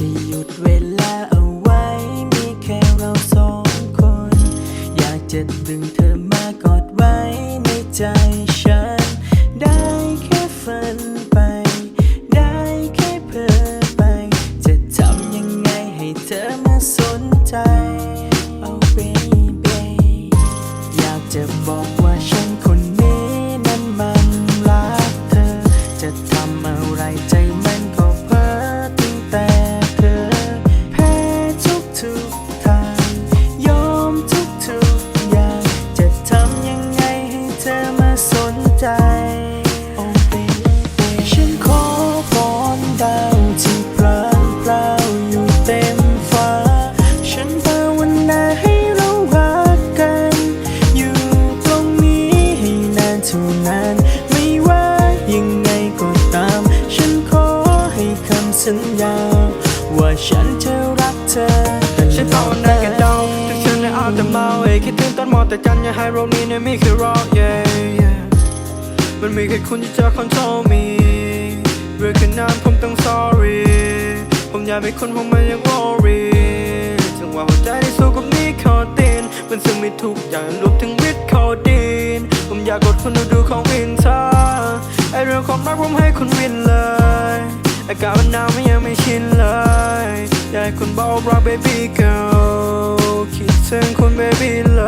จะหยุดเวลาเอาไว้ มีแค่เราสองคน อยากจะดึงเธอมากอดไว้ในใจฉัน ได้แค่ฝันไป ได้แค่เพ้อไป จะทำยังไงให้เธอมาสนใจ oh baby อยากจะบอก ว่าฉันจะรักเธอตลอดฉันภาวนาแค่เดาถึงฉันได้เอาแต่เมาเอคิดถึงตอนมองแต่จันอย่าให้โรคนี้เนี่ยมีแค่รอ yeah yeah มันมีแค่คุณที่จะ control me เรื่องแค่นั้นผมต้อง sorry ผมอยากเป็นคนผมไม่อยาก worry จังหวะหัวใจที่สู้กับนี้คอตินมันซึ่งมีทุกอย่างรวมถึงวิตคอดินผมอยากกดคุณดูดูของวินเธอร์ไอเรื่องความรักผมให้คุณวินเลยอากาศมันหน อยากคุณบอกรัก baby girl คิดถึงคุณ baby เล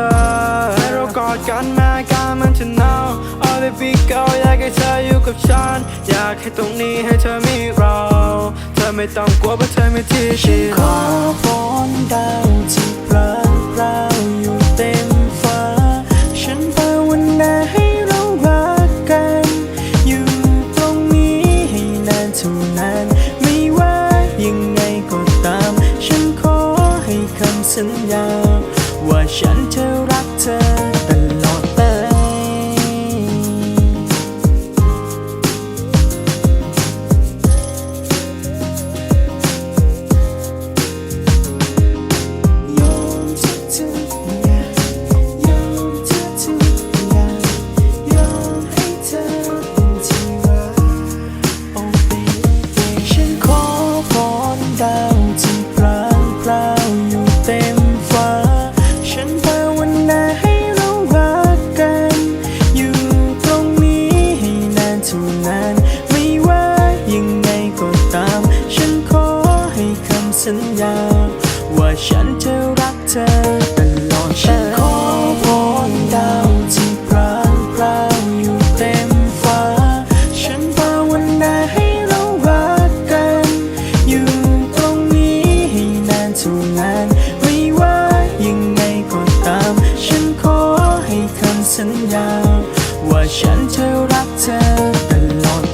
ยให้เรากอดกันแม้การมันจะหนาว oh baby girl อยากให้เธออยู่กับฉัน อยากให้ตรงนี้ให้เธอมีเรา เธอไม่ต้องกลัวเพราะเธอไม่ที่ฉันขอฝนได้ สัญญา ว่าฉันจะรักเธอา รักเธอตลอด